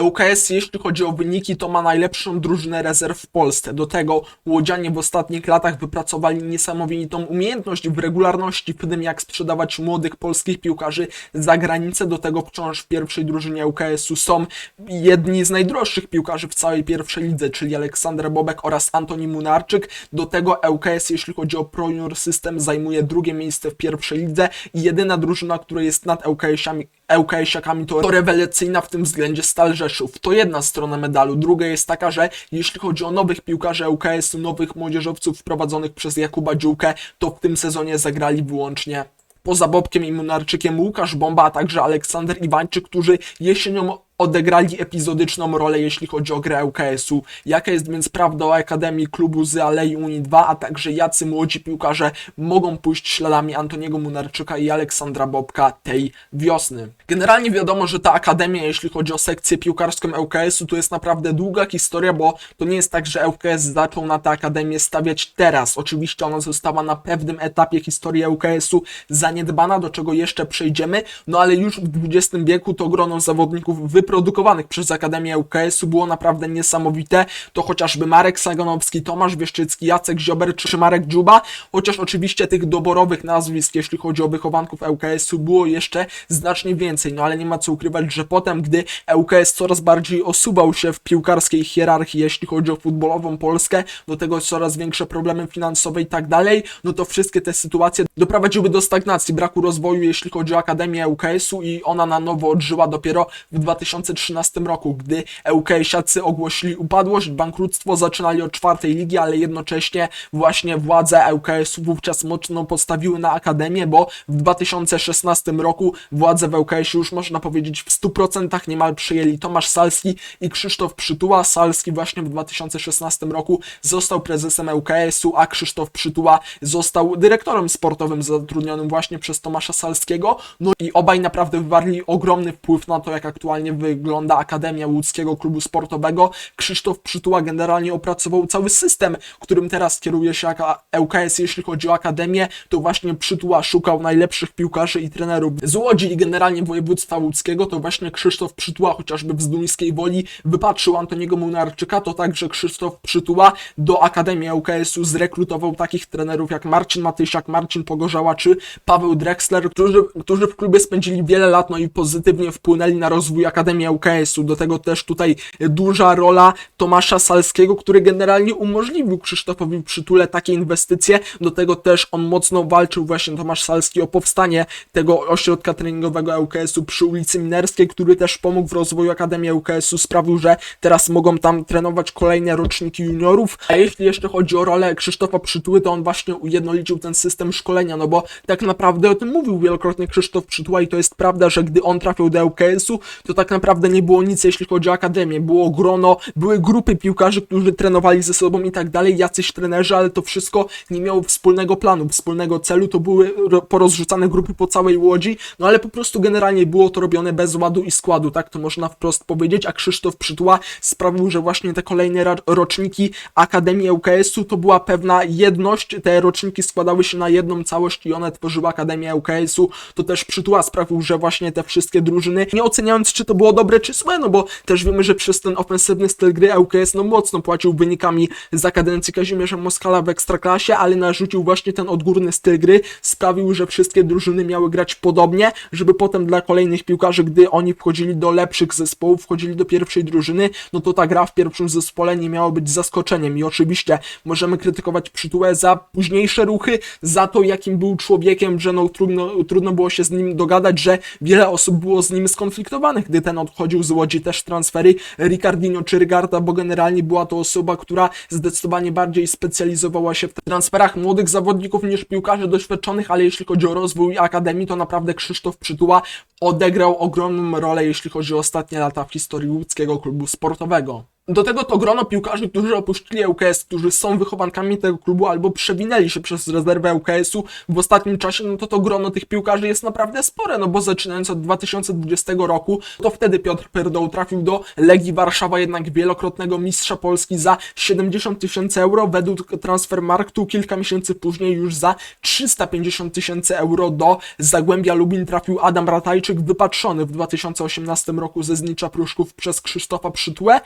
ŁKS, jeśli chodzi o wyniki, to ma najlepszą drużynę rezerw w Polsce. Do tego łodzianie w ostatnich latach wypracowali niesamowitą umiejętność w regularności w tym, jak sprzedawać młodych polskich piłkarzy za granicę. Do tego wciąż w pierwszej drużynie ŁKS-u są jedni z najdroższych piłkarzy w całej pierwszej lidze, czyli Aleksander Bobek oraz Antoni Munarczyk. Do tego ŁKS, jeśli chodzi o Pro System, zajmuje drugie miejsce w pierwszej lidze i jedyna drużyna, która jest nad ŁKS-ami ŁKS-iakami to, rewelacyjna w tym względzie Stal Rzeszów. To jedna strona medalu. Druga jest taka, że jeśli chodzi o nowych piłkarzy ŁKS-u, nowych młodzieżowców wprowadzonych przez Jakuba Dziółkę, to w tym sezonie zagrali wyłącznie poza Bobkiem i Munarczykiem Łukasz Bomba, a także Aleksander Iwańczyk, którzy jesienią odegrali epizodyczną rolę, jeśli chodzi o grę ŁKS-u. Jaka jest więc prawda o Akademii Klubu z Alei Unii 2, a także jacy młodzi piłkarze mogą pójść śladami Antoniego Munarczyka i Aleksandra Bobka tej wiosny. Generalnie wiadomo, że ta Akademia, jeśli chodzi o sekcję piłkarską ŁKS-u, to jest naprawdę długa historia, bo to nie jest tak, że ŁKS zaczął na tę Akademię stawiać teraz. Oczywiście ona została na pewnym etapie historii ŁKS-u zaniedbana, do czego jeszcze przejdziemy, no ale już w XX wieku to grono zawodników wyprodukowanych przez Akademię ŁKS-u było naprawdę niesamowite. To chociażby Marek Saganowski, Tomasz Wieszczycki, Jacek Ziober czy Marek Dziuba, chociaż oczywiście tych doborowych nazwisk, jeśli chodzi o wychowanków ŁKS-u, było jeszcze znacznie więcej, no ale nie ma co ukrywać, że potem, gdy ŁKS coraz bardziej osuwał się w piłkarskiej hierarchii, jeśli chodzi o futbolową Polskę, do tego coraz większe problemy finansowe i tak dalej, no to wszystkie te sytuacje doprowadziły do stagnacji, braku rozwoju, jeśli chodzi o Akademię ŁKS-u i ona na nowo odżyła dopiero w 2013 roku, gdy ŁKS-iacy ogłosili upadłość, bankructwo, zaczynali od czwartej ligi, ale jednocześnie właśnie władze ŁKS-u wówczas mocno postawiły na Akademię, bo w 2016 roku władze w ŁKS już można powiedzieć w 100% niemal przyjęli Tomasz Salski i Krzysztof Przytuła. Salski właśnie w 2016 roku został prezesem ŁKS-u, a Krzysztof Przytuła został dyrektorem sportowym zatrudnionym właśnie przez Tomasza Salskiego. No i obaj naprawdę wywarli ogromny wpływ na to, jak aktualnie wygląda Akademia Łódzkiego Klubu Sportowego. Krzysztof Przytuła generalnie opracował cały system, którym teraz kieruje się ŁKS, jeśli chodzi o Akademię, to właśnie Przytuła szukał najlepszych piłkarzy i trenerów z Łodzi i generalnie województwa łódzkiego, to właśnie Krzysztof Przytuła, chociażby w Zduńskiej Woli, wypatrzył Antoniego Munarczyka, to także Krzysztof Przytuła do Akademii ŁKS-u zrekrutował takich trenerów jak Marcin Matysiak, Marcin Pogorzała czy Paweł Drexler, którzy, którzy w klubie spędzili wiele lat, no i pozytywnie wpłynęli na rozwój Akademii ŁKS-u. Do tego też tutaj duża rola Tomasza Salskiego, który generalnie umożliwił Krzysztofowi Przytule takie inwestycje. Do tego też on mocno walczył właśnie Tomasz Salski o powstanie tego ośrodka treningowego ŁKS-u przy ulicy Minerskiej, który też pomógł w rozwoju Akademii ŁKS-u, sprawił, że teraz mogą tam trenować kolejne roczniki juniorów. A jeśli jeszcze chodzi o rolę Krzysztofa Przytuły, to on właśnie ujednolicił ten system szkolenia, no bo tak naprawdę o tym mówił wielokrotnie Krzysztof Przytuła i to jest prawda, że gdy on trafił do ŁKS-u, to tak naprawdę nie było nic, jeśli chodzi o akademię. Było grono, były grupy piłkarzy, którzy trenowali ze sobą i tak dalej, jacyś trenerzy, ale to wszystko nie miało wspólnego planu, wspólnego celu. To były ro- porozrzucane grupy po całej Łodzi, no ale po prostu generalnie było to robione bez ładu i składu, tak to można wprost powiedzieć, a Krzysztof Przytuła sprawił, że właśnie te kolejne roczniki Akademii ŁKS-u to była pewna jedność, te roczniki składały się na jedną całość i one tworzyły Akademię ŁKS-u, to też Przytuła sprawił, że właśnie te wszystkie drużyny, nie oceniając czy to było dobre czy złe, no bo też wiemy, że przez ten ofensywny styl gry ŁKS no mocno płacił wynikami za kadencji Kazimierza Moskala w Ekstraklasie, ale narzucił właśnie ten odgórny styl gry, sprawił, że wszystkie drużyny miały grać podobnie, żeby potem dla kolejnych piłkarzy, gdy oni wchodzili do lepszych zespołów, wchodzili do pierwszej drużyny, no to ta gra w pierwszym zespole nie miała być zaskoczeniem. I oczywiście możemy krytykować Przytułę za późniejsze ruchy, za to jakim był człowiekiem, że no trudno, trudno było się z nim dogadać, że wiele osób było z nim skonfliktowanych, gdy ten odchodził z Łodzi też transfery Ricardinho czy Rygarda, bo generalnie była to osoba, która zdecydowanie bardziej specjalizowała się w transferach młodych zawodników niż piłkarzy doświadczonych, ale jeśli chodzi o rozwój Akademii, to naprawdę Krzysztof Przytuła odegrał ogromną rolę, jeśli chodzi o ostatnie lata w historii łódzkiego klubu sportowego. Do tego to grono piłkarzy, którzy opuścili ŁKS, którzy są wychowankami tego klubu albo przewinęli się przez rezerwę ŁKS-u w ostatnim czasie, no to to grono tych piłkarzy jest naprawdę spore, no bo zaczynając od 2020 roku, to wtedy Piotr Pyrdoł trafił do Legii Warszawa, jednak wielokrotnego mistrza Polski za 70 tysięcy euro, według Transfermarktu kilka miesięcy później już za 350 tysięcy euro do Zagłębia Lubin trafił Adam Ratajczyk, wypatrzony w 2018 roku ze Znicza Pruszków przez Krzysztofa Przytłę.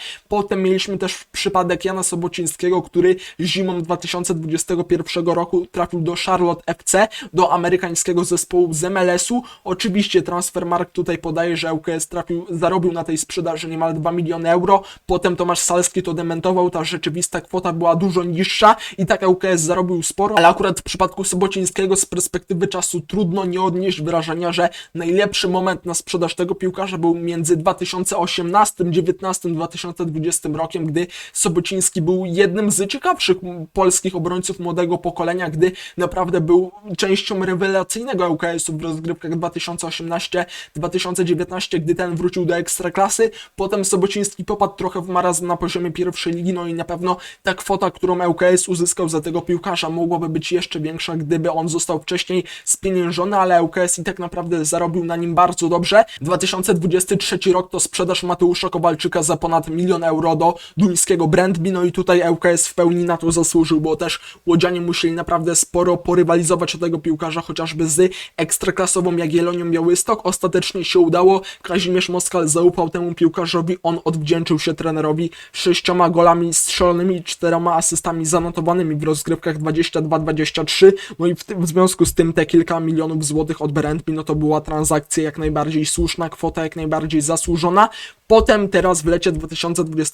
Potem mieliśmy też przypadek Jana Sobocińskiego, który zimą 2021 roku trafił do Charlotte FC, do amerykańskiego zespołu z MLS-u. Oczywiście Transfermarkt tutaj podaje, że ŁKS trafił, zarobił na tej sprzedaży niemal 2 miliony euro. Potem Tomasz Salski to dementował, ta rzeczywista kwota była dużo niższa i tak ŁKS zarobił sporo, ale akurat w przypadku Sobocińskiego z perspektywy czasu trudno nie odnieść wrażenia, że najlepszy moment na sprzedaż tego piłkarza był między 2018, 19, 2020 rokiem, gdy Sobociński był jednym z ciekawszych polskich obrońców młodego pokolenia, gdy naprawdę był częścią rewelacyjnego ŁKS-u w rozgrywkach 2018-2019, gdy ten wrócił do Ekstraklasy. Potem Sobociński popadł trochę w marazm na poziomie pierwszej ligi, no i na pewno ta kwota, którą ŁKS uzyskał za tego piłkarza mogłaby być jeszcze większa, gdyby on został wcześniej spieniężony, ale ŁKS i tak naprawdę zarobił na nim bardzo dobrze. 2023 rok to sprzedaż Mateusza Kowalczyka za ponad milion euro do duńskiego Brandby, no i tutaj ŁKS w pełni na to zasłużył, bo też Łodzianie musieli naprawdę sporo porywalizować o tego piłkarza, chociażby z ekstraklasową Jagiellonią Białystok. Ostatecznie się udało, Kazimierz Moskal zaufał temu piłkarzowi, on odwdzięczył się trenerowi sześcioma golami strzelonymi i czterema asystami zanotowanymi w rozgrywkach 22-23, no i w, tym, w związku z tym te kilka milionów złotych od Brandby, no to była transakcja jak najbardziej słuszna, kwota jak najbardziej zasłużona. Potem teraz w lecie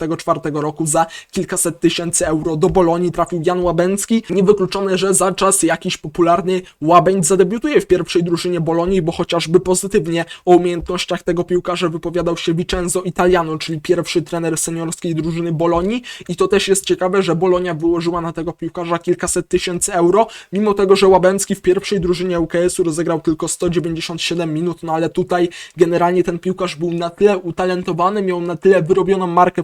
2024 roku za kilkaset tysięcy euro do Bolonii trafił Jan Łabęcki. Niewykluczone, że za czas jakiś popularny Łabędź zadebiutuje w pierwszej drużynie Bolonii, bo chociażby pozytywnie o umiejętnościach tego piłkarza wypowiadał się Vincenzo Italiano, czyli pierwszy trener seniorskiej drużyny Bolonii i to też jest ciekawe, że Bolonia wyłożyła na tego piłkarza kilkaset tysięcy euro, mimo tego, że Łabęcki w pierwszej drużynie UKS-u rozegrał tylko 197 minut, no ale tutaj generalnie ten piłkarz był na tyle utalentowany, miał na tyle wyrobioną markę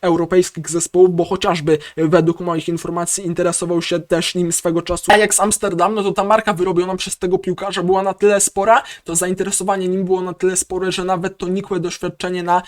europejskich zespołów, bo chociażby według moich informacji interesował się też nim swego czasu Ajax Amsterdam, no to ta marka wyrobiona przez tego piłkarza była na tyle spora, to zainteresowanie nim było na tyle spore, że nawet to nikłe doświadczenie na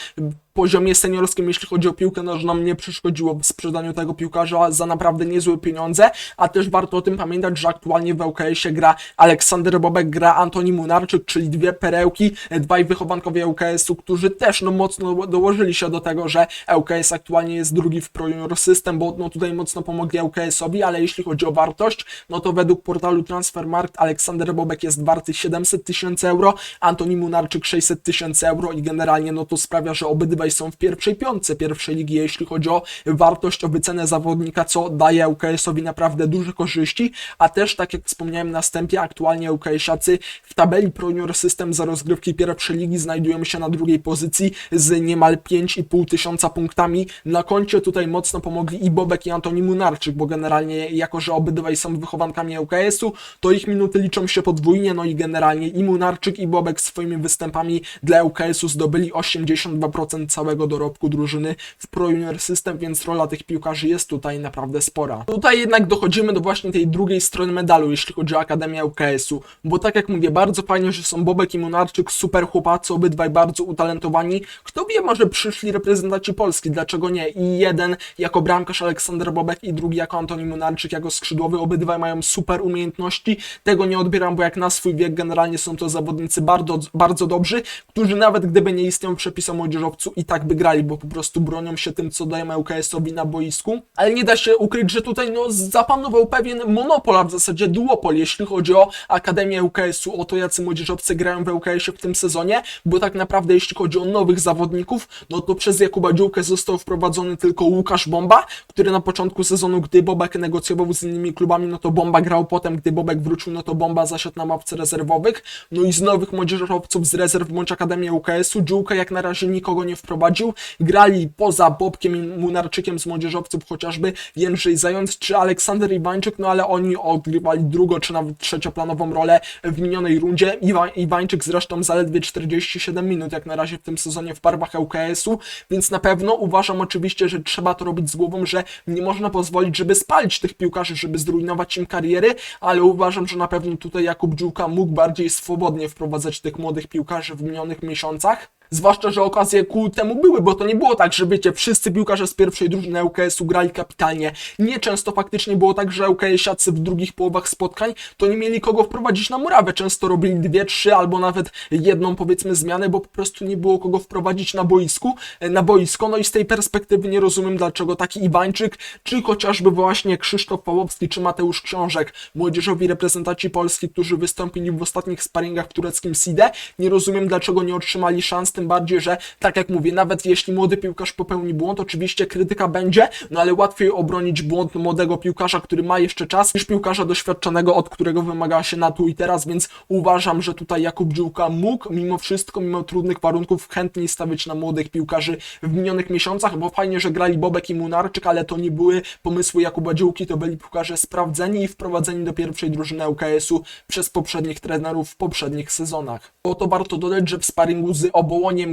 poziomie seniorskim, jeśli chodzi o piłkę nożną, nie przeszkodziło w sprzedaniu tego piłkarza za naprawdę niezłe pieniądze, a też warto o tym pamiętać, że aktualnie w ŁKS-ie gra. Aleksander Bobek, gra Antoni Munarczyk, czyli dwie perełki, dwaj wychowankowie ŁKS-u, którzy też no mocno dołożyli się do tego, że ŁKS aktualnie jest drugi w Pro System, bo no tutaj mocno pomogli ŁKS-owi, ale jeśli chodzi o wartość, no to według portalu Transfermarkt Aleksander Bobek jest warty 700 tysięcy euro, Antoni Munarczyk 600 tysięcy euro i generalnie no to sprawia, że obydwaj są w pierwszej piątce pierwszej ligi, jeśli chodzi o wartość, o wycenę zawodnika, co daje ŁKS-owi naprawdę duże korzyści, a też tak jak wspomniałem na wstępie, aktualnie ŁKS-iacy w tabeli Pro Junior System za rozgrywki pierwszej ligi znajdują się na drugiej pozycji z niemal 5,5 tysiąca punktami na koncie. Tutaj mocno pomogli i Bobek i Antoni Munarczyk, bo generalnie jako, że obydwaj są wychowankami ŁKS-u, to ich minuty liczą się podwójnie, no i generalnie i Munarczyk i Bobek swoimi występami dla ŁKS-u zdobyli 82% całego dorobku drużyny w Pro Junior System, więc rola tych piłkarzy jest tutaj naprawdę spora. Tutaj jednak dochodzimy do właśnie tej drugiej strony medalu, jeśli chodzi o Akademię ŁKS-u, bo tak jak mówię, bardzo fajnie, że są Bobek i Munarczyk, super chłopacy, obydwaj bardzo utalentowani. Kto wie, może przyszli reprezentanci Polski, dlaczego nie? I jeden jako bramkarz Aleksander Bobek i drugi jako Antoni Munarczyk, jako skrzydłowy, obydwaj mają super umiejętności. Tego nie odbieram, bo jak na swój wiek generalnie są to zawodnicy bardzo, bardzo dobrzy, którzy nawet gdyby nie istniał przepis o młodzieżowcu i tak by grali, bo po prostu bronią się tym, co dają ŁKS-owi na boisku. Ale nie da się ukryć, że tutaj no, zapanował pewien monopol, a w zasadzie duopol, jeśli chodzi o Akademię ŁKS-u, o to, jacy młodzieżowcy grają w ŁKS-ie w tym sezonie, bo tak naprawdę jeśli chodzi o nowych zawodników, no to przez Jakuba Dziółkę został wprowadzony tylko Łukasz Bomba, który na początku sezonu, gdy Bobek negocjował z innymi klubami, no to Bomba grał. Potem, gdy Bobek wrócił, no to Bomba zasiadł na ławce rezerwowych, no i z nowych młodzieżowców z rezerw bądź Akademii ŁKS-u Dziółkę jak na razie nikogo nie wprowadził wprowadził. Grali poza Bobkiem i Munarczykiem z młodzieżowców, chociażby Jędrzej Zając czy Aleksander Iwańczyk, no ale oni odgrywali drugo czy nawet trzecioplanową rolę w minionej rundzie. Iwa, Iwańczyk zresztą zaledwie 47 minut jak na razie w tym sezonie w barwach ŁKS-u, więc na pewno uważam oczywiście, że trzeba to robić z głową, że nie można pozwolić, żeby spalić tych piłkarzy, żeby zrujnować im kariery, ale uważam, że na pewno tutaj Jakub Dziułka mógł bardziej swobodnie wprowadzać tych młodych piłkarzy w minionych miesiącach. Zwłaszcza, że okazje ku temu były, bo to nie było tak, że wiecie, wszyscy piłkarze z pierwszej drużyny ŁKS-u grali kapitalnie. Nie często faktycznie było tak, że ŁKS-iacy w drugich połowach spotkań to nie mieli kogo wprowadzić na murawę. Często robili dwie, trzy albo nawet jedną powiedzmy zmianę, bo po prostu nie było kogo wprowadzić na boisku, e, na boisko. No i z tej perspektywy nie rozumiem, dlaczego taki Iwańczyk, czy chociażby właśnie Krzysztof Pałowski, czy Mateusz Książek, młodzieżowi reprezentanci Polski, którzy wystąpili w ostatnich sparingach w tureckim SIDE, nie rozumiem, dlaczego nie otrzymali szans, tym bardziej, że tak jak mówię, nawet jeśli młody piłkarz popełni błąd, oczywiście krytyka będzie, no ale łatwiej obronić błąd młodego piłkarza, który ma jeszcze czas, niż piłkarza doświadczonego, od którego wymaga się na tu i teraz, więc uważam, że tutaj Jakub Dziółka mógł mimo wszystko, mimo trudnych warunków chętniej stawiać na młodych piłkarzy w minionych miesiącach, bo fajnie, że grali Bobek i Munarczyk, ale to nie były pomysły Jakuba Dziółki, to byli piłkarze sprawdzeni i wprowadzeni do pierwszej drużyny ŁKS-u przez poprzednich trenerów w poprzednich sezonach. Bo to warto dodać, że w sparingu z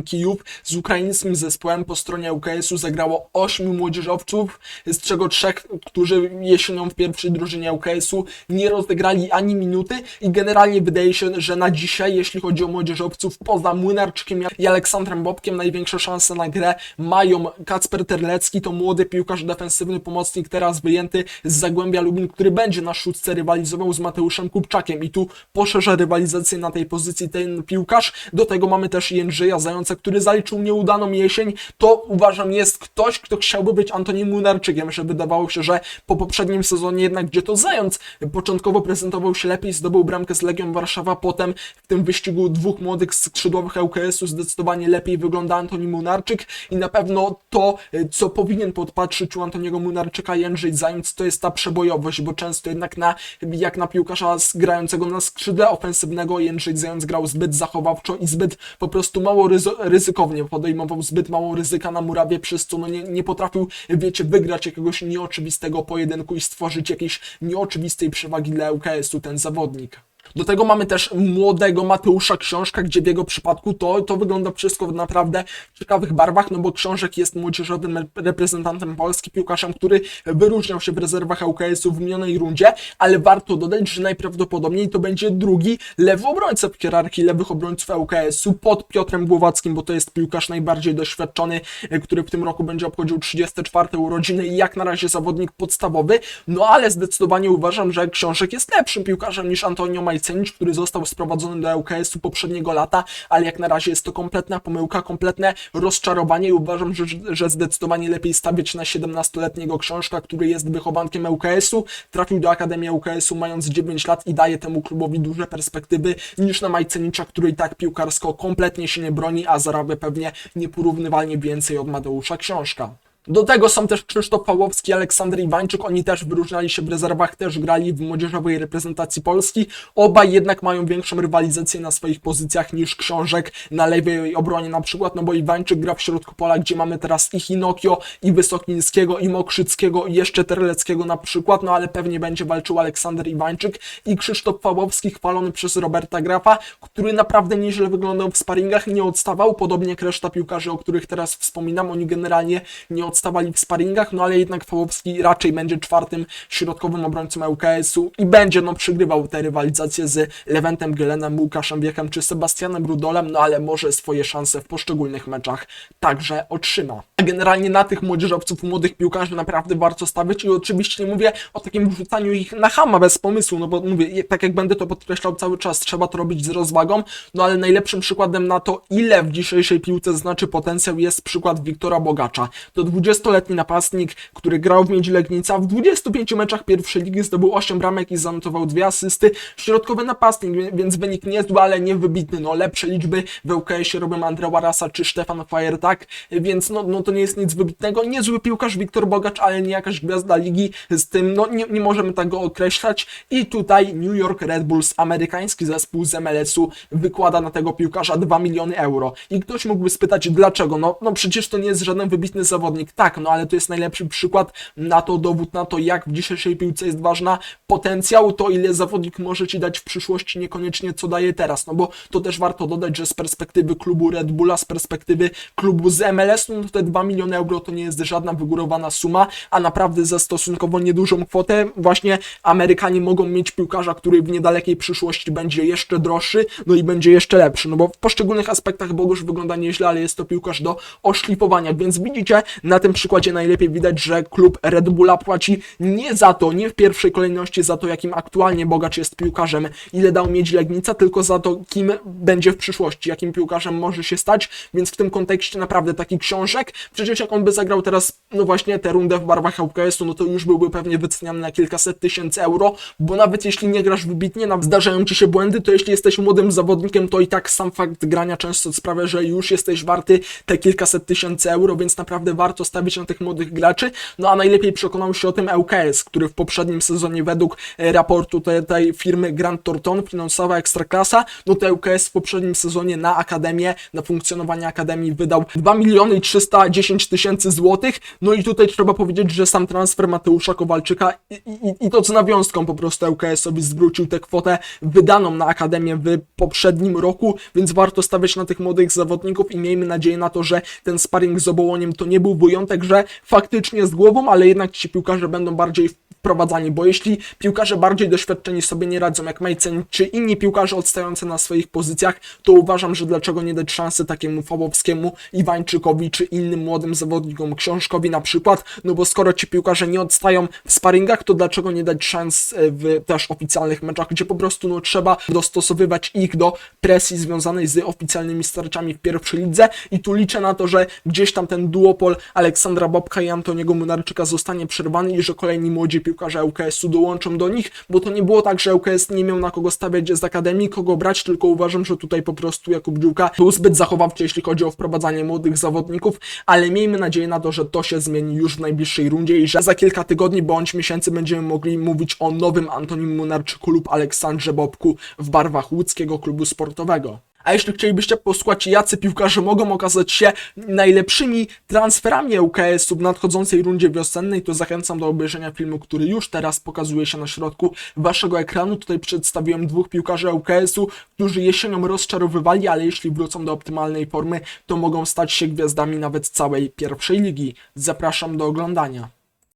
Kijów. Z ukraińskim zespołem po stronie ŁKS-u zagrało 8 młodzieżowców, z czego trzech, którzy jesienią w pierwszej drużynie ŁKS-u nie rozegrali ani minuty. I generalnie wydaje się, że na dzisiaj, jeśli chodzi o młodzieżowców, poza Młynarczykiem i Aleksandrem Bobkiem największe szanse na grę mają Kacper Terlecki, to młody piłkarz defensywny pomocnik teraz wyjęty z Zagłębia Lubin, który będzie na szóstce rywalizował z Mateuszem Kupczakiem. I tu poszerza rywalizację na tej pozycji ten piłkarz. Do tego mamy też Jędrzeja Zająca, który zaliczył nieudaną jesień. To uważam jest ktoś, kto chciałby być Antonim Młynarczykiem, że wydawało się, że po poprzednim sezonie jednak gdzie to Zając początkowo prezentował się lepiej, zdobył bramkę z Legią Warszawa, potem w tym wyścigu dwóch młodych skrzydłowych ŁKS-u zdecydowanie lepiej wygląda Antoni Munarczyk i na pewno to, co powinien podpatrzyć u Antoniego Munarczyka Jędrzej Zając, to jest ta przebojowość, bo często jednak na, jak na piłkarza grającego na skrzydle ofensywnego Jędrzej Zając grał zbyt zachowawczo i zbyt po prostu mało ryzykownie, podejmował zbyt mało ryzyka na murawie, przez co no nie, nie potrafił, wiecie, wygrać jakiegoś nieoczywistego pojedynku i stworzyć jakiejś nieoczywistej przewagi dla ŁKS-u ten zawodnik. Do tego mamy też młodego Mateusza Książka, gdzie w jego przypadku to, to wygląda wszystko w naprawdę ciekawych barwach, no bo Książek jest młodzieżowym re- reprezentantem Polski, piłkarzem, który wyróżniał się w rezerwach ŁKS-u w minionej rundzie, ale warto dodać, że najprawdopodobniej to będzie drugi lewy obrońca w hierarchii lewych obrońców ŁKS-u pod Piotrem Głowackim, bo to jest piłkarz najbardziej doświadczony, e, który w tym roku będzie obchodził 34 urodziny i jak na razie zawodnik podstawowy, no ale zdecydowanie uważam, że Książek jest lepszym piłkarzem niż Antonio Majcenicz, który został sprowadzony do ŁKS-u poprzedniego lata, ale jak na razie jest to kompletna pomyłka, kompletne rozczarowanie i uważam, że, że zdecydowanie lepiej stawiać na 17-letniego Książka, który jest wychowankiem ŁKS-u, trafił do Akademii ŁKS-u mając 9 lat i daje temu klubowi duże perspektywy, niż na Majcenicza, który i tak piłkarsko kompletnie się nie broni, a zarabia pewnie nieporównywalnie więcej od Mateusza Książka. Do tego są też Krzysztof Pawłowski, Aleksander Iwańczyk. Oni też wyróżniali się w rezerwach, też grali w młodzieżowej reprezentacji Polski. Obaj jednak mają większą rywalizację na swoich pozycjach niż Książek na lewej obronie na przykład, no bo Iwańczyk gra w środku pola, gdzie mamy teraz i Hinokio, i Wysokińskiego, i Mokrzyckiego, i jeszcze Terleckiego na przykład, no ale pewnie będzie walczył Aleksander Iwańczyk i Krzysztof Pawłowski chwalony przez Roberta Grafa, który naprawdę nieźle wyglądał w sparingach nie odstawał, podobnie jak reszta piłkarzy, o których teraz wspominam, oni generalnie nie odstawali w sparingach, no ale jednak Pawłowski raczej będzie czwartym środkowym obrońcą ŁKS-u i będzie no przygrywał te rywalizacje z Lewentem Gylenem, Łukaszem Wiechem czy Sebastianem Rudolem, no ale może swoje szanse w poszczególnych meczach także otrzyma. A generalnie na tych młodzieżowców, młodych piłkarzy naprawdę warto stawiać i oczywiście nie mówię o takim wrzucaniu ich na hama bez pomysłu, no bo mówię, tak jak będę to podkreślał cały czas, trzeba to robić z rozwagą, no ale najlepszym przykładem na to, ile w dzisiejszej piłce znaczy potencjał jest przykład Wiktora Bogacza. Do 20-letni napastnik, który grał w Miedzi Legnica. W 25 meczach pierwszej ligi zdobył 8 bramek i zanotował dwie asysty. Środkowy napastnik, więc wynik niezły, ale nie wybitny. No lepsze liczby w ŁKS-ie robią Andrea Warasa czy Stefan Fajer, tak? Więc no, no to nie jest nic wybitnego. Niezły piłkarz Wiktor Bogacz, ale nie jakaś gwiazda ligi. Z tym no nie, nie możemy tak go określać. I tutaj New York Red Bulls, amerykański zespół z MLS-u, wykłada na tego piłkarza 2 miliony euro. I ktoś mógłby spytać, dlaczego? No, no przecież to nie jest żaden wybitny zawodnik. Tak, no ale to jest najlepszy przykład na to, dowód na to, jak w dzisiejszej piłce jest ważna potencjał, to ile zawodnik może ci dać w przyszłości, niekoniecznie co daje teraz. No bo to też warto dodać, że z perspektywy klubu Red Bulla, z perspektywy klubu z MLS, no to te 2 miliony euro to nie jest żadna wygórowana suma, a naprawdę za stosunkowo niedużą kwotę właśnie Amerykanie mogą mieć piłkarza, który w niedalekiej przyszłości będzie jeszcze droższy, no i będzie jeszcze lepszy, no bo w poszczególnych aspektach Bogusz wygląda nieźle, ale jest to piłkarz do oszlifowania, więc widzicie, na tym przykładzie najlepiej widać, że klub Red Bulla płaci nie za to, nie w pierwszej kolejności za to, jakim aktualnie Bogacz jest piłkarzem, ile dał mieć Legnica, tylko za to, kim będzie w przyszłości, jakim piłkarzem może się stać, więc w tym kontekście naprawdę taki książek, przecież jak on by zagrał teraz, no właśnie tę rundę w barwach ŁKS-u, no to już byłby pewnie wyceniany na kilkaset tysięcy euro, bo nawet jeśli nie grasz wybitnie, nawet zdarzają ci się błędy, to jeśli jesteś młodym zawodnikiem, to i tak sam fakt grania często sprawia, że już jesteś warty te kilkaset tysięcy euro, więc naprawdę warto stawić na tych młodych graczy. No a najlepiej przekonał się o tym ŁKS, który w poprzednim sezonie według e, raportu tej, tej firmy Grant Thornton, finansowa ekstraklasa, no to ŁKS w poprzednim sezonie na akademię, na funkcjonowanie akademii wydał 2 miliony i 310 tysięcy złotych. No i tutaj trzeba powiedzieć, że sam transfer Mateusza Kowalczyka i, i, i to co nawiązką po prostu ŁKS-owi zwrócił tę kwotę wydaną na akademię w poprzednim roku, więc warto stawiać na tych młodych zawodników i miejmy nadzieję na to, że ten sparring z Obołoniem to nie był wyjątek, że faktycznie z głową, ale jednak ci piłkarze będą bardziej wprowadzani, bo jeśli piłkarze bardziej doświadczeni sobie nie radzą, jak Majcen czy inni piłkarze odstający na swoich pozycjach, to uważam, że dlaczego nie dać szansy takiemu Fałowskiemu, Iwańczykowi czy innym młodym zawodnikom, Książkowi na przykład, no bo skoro ci piłkarze nie odstają w sparingach, to dlaczego nie dać szans e, w też oficjalnych meczach, gdzie po prostu no, trzeba dostosowywać ich do presji związanej z oficjalnymi starciami w pierwszej lidze? I tu liczę na to, że gdzieś tam ten duopol Aleksandra Bobka i Antoniego Munarczyka zostanie przerwany i że kolejni młodzi piłkarze ŁKS-u dołączą do nich, bo to nie było tak, że ŁKS nie miał na kogo stawiać z akademii, kogo brać, tylko uważam, że tutaj po prostu Jakub Dziłka był zbyt zachowawczy, jeśli chodzi o wprowadzanie młodych zawodników, ale miejmy nadzieję na to, że to się zmieni już w najbliższej rundzie i że za kilka tygodni bądź miesięcy będziemy mogli mówić o nowym Antonim Munarczyku lub Aleksandrze Bobku w barwach łódzkiego klubu sportowego. A jeśli chcielibyście posłuchać, jacy piłkarze mogą okazać się najlepszymi transferami ŁKS-u w nadchodzącej rundzie wiosennej, to zachęcam do obejrzenia filmu, który już teraz pokazuje się na środku waszego ekranu. Tutaj przedstawiłem dwóch piłkarzy ŁKS-u, którzy jesienią rozczarowywali, ale jeśli wrócą do optymalnej formy, to mogą stać się gwiazdami nawet całej pierwszej ligi. Zapraszam do oglądania.